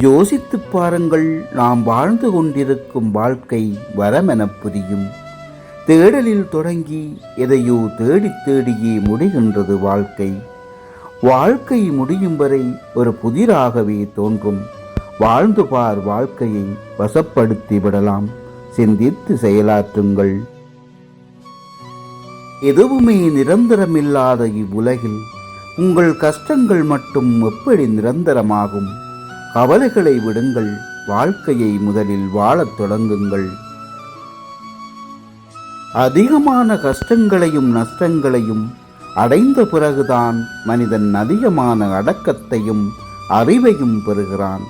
யோசித்துப் பாருங்கள் நாம் வாழ்ந்து கொண்டிருக்கும் வாழ்க்கை வரமெனப் புரியும். தேடலில் தொடங்கி எதையோ தேடித் தேடியே முடிகின்றது வாழ்க்கை. வாழ்க்கை முடியும் வரை ஒரு புதிராகவே தோன்றும். வாழ்ந்து பார் வாழ்க்கையை வசப்படுத்தி விடலாம். சிந்தித்து செயலாற்றுங்கள். எதுவுமே நிரந்தரமில்லாத இவ்வுலகில் உங்கள் கஷ்டங்கள் மட்டும் எப்படி நிரந்தரமாகும்? கவலைகளை விடுங்கள் வாழ்க்கையை முதலில் வாழத் தொடங்குங்கள். அதிகமான கஷ்டங்களையும் நஷ்டங்களையும் அடைந்த பிறகுதான் மனிதன் அதிகமான அடக்கத்தையும் அறிவையும் பெறுகிறான்.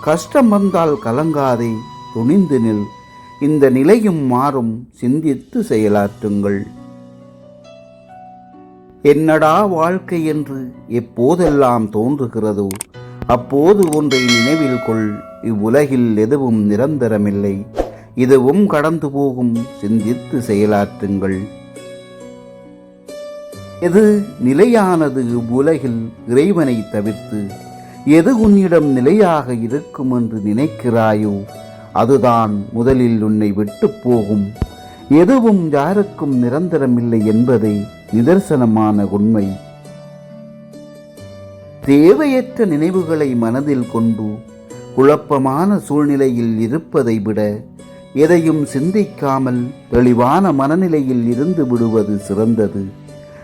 கஷ்டம் வந்தால் கலங்காதே துணிந்து நில். இந்த நிலையும் மாறும் சிந்தித்து செயலாற்றுங்கள். என்னடா வாழ்க்கை என்று எப்போதெல்லாம் தோன்றுகிறதோ அப்போது ஒன்றை நினைவில் கொள் இவ்வுலகில் எதுவும் நிரந்தரமில்லை. இதுவும் கடந்து போகும் சிந்தித்து செயலாற்றுங்கள். எது நிலையானது இவ்வுலகில் இறைவனை தவிர்த்து எது உன்னிடம் நிலையாக இருக்கும் என்று நினைக்கிறாயோ அதுதான் முதலில் உன்னை விட்டுப் போகும். எதுவும் யாருக்கும் நிரந்தரமில்லை என்பதை நிதர்சனமான உண்மை. தேவையற்ற நினைவுகளை மனதில் கொண்டு குழப்பமான சூழ்நிலையில் இருப்பதை விட எதையும் சிந்திக்காமல் தெளிவான மனநிலையில் இருந்து விடுவது சிறந்தது.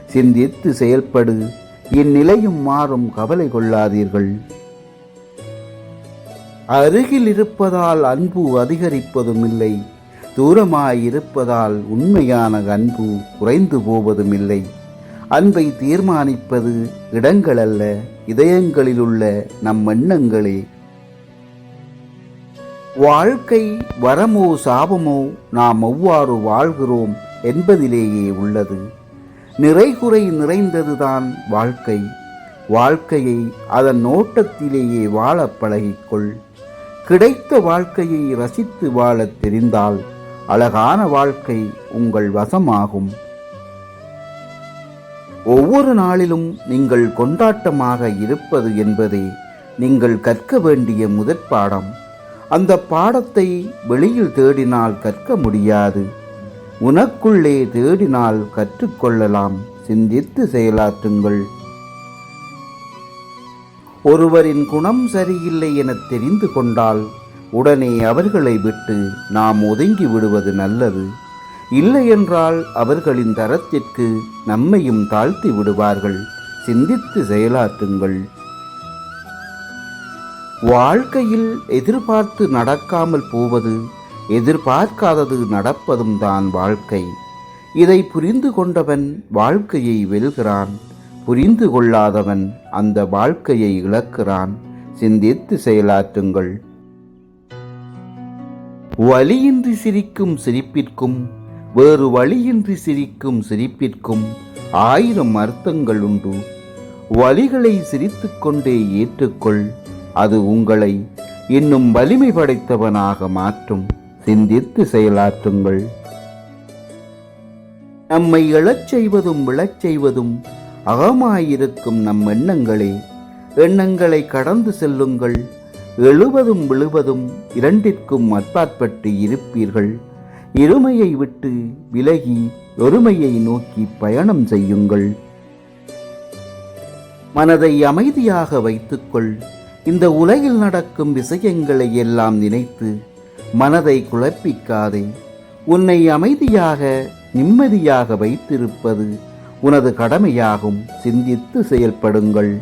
சிந்தித்து செயல்படு. இந்நிலையும் மாறும் கவலை கொள்ளாதீர்கள். அருகில் இருப்பதால் அன்பு அதிகரிப்பதும் இல்லை. தூரமாயிருப்பதால் உண்மையான அன்பு குறைந்து போவதும் இல்லை. அன்பை தீர்மானிப்பது இடங்கள் அல்ல இதயங்களிலுள்ள நம் எண்ணங்களே வாழ்க்கை வரமோ சாபமோ நாம் எவ்வாறு வாழ்கிறோம் என்பதிலேயே உள்ளது. நிறைகுறை நிறைந்ததுதான் வாழ்க்கை. வாழ்க்கையை அதன் நோட்டத்திலேயே வாழ பழகிக்கொள். கிடைத்த வாழ்க்கையை ரசித்து வாழத் தெரிந்தால் அழகான வாழ்க்கை உங்கள் வசமாகும். ஒவ்வொரு நாளிலும் நீங்கள் கொண்டாட்டமாக இருப்பது என்பதே நீங்கள் கற்க வேண்டிய முதற் பாடம். அந்த பாடத்தை வெளியில் தேடினால் கற்க முடியாது. உனக்குள்ளே தேடினால் கற்றுக்கொள்ளலாம் சிந்தித்து செயலாற்றுங்கள். ஒருவரின் குணம் சரியில்லை என தெரிந்து கொண்டால் உடனே அவர்களை விட்டு நாம் ஒதுங்கி விடுவது நல்லது. இல்லையென்றால் அவர்களின் தரத்திற்கு நம்மையும் தாழ்த்தி விடுவார்கள். சிந்தித்து செயலாற்றுங்கள். வாழ்க்கையில் எதிர்பார்த்து நடக்காமல் போவது எதிர்பார்க்காதது நடப்பதும் தான் வாழ்க்கை. இதை புரிந்து கொண்டவன் வாழ்க்கையை வெல்கிறான். புரிந்து கொள்ளாதவன் அந்த வாழ்க்கையை இழக்கிறான். சிந்தித்து செயலாற்றுங்கள். வலியின்றி சிரிக்கும் சிரிப்பிற்கும் வேறு வழியின்றி சிரிக்கும் சிரிப்பிற்கும் ஆயிரம் அர்த்தங்கள் உண்டு. வழிகளை சிரித்துக்கொண்டே ஏற்றுக்கொள் அது உங்களை இன்னும் வலிமை படைத்தவனாக மாற்றும். சிந்தித்து செயலாற்றுங்கள். நம்மை எழச் செய்வதும் விழச் செய்வதும் அகமாயிருக்கும் நம் எண்ணங்களே. எண்ணங்களை கடந்து செல்லுங்கள். எழுவதும் விழுவதும் இரண்டிற்கும் அப்பாற்பட்டு இருப்பீர்கள். இருமையை விட்டு விலகி ஒருமையை நோக்கி பயணம் செய்யுங்கள். மனதை அமைதியாக வைத்துக்கொள். இந்த உலகில் நடக்கும் விஷயங்களை எல்லாம் நினைத்து மனதை குழப்பிக்காதே. உன்னை அமைதியாக நிம்மதியாக வைத்திருப்பது உனது கடமையாகும். சிந்தித்து செயல்படுங்கள்.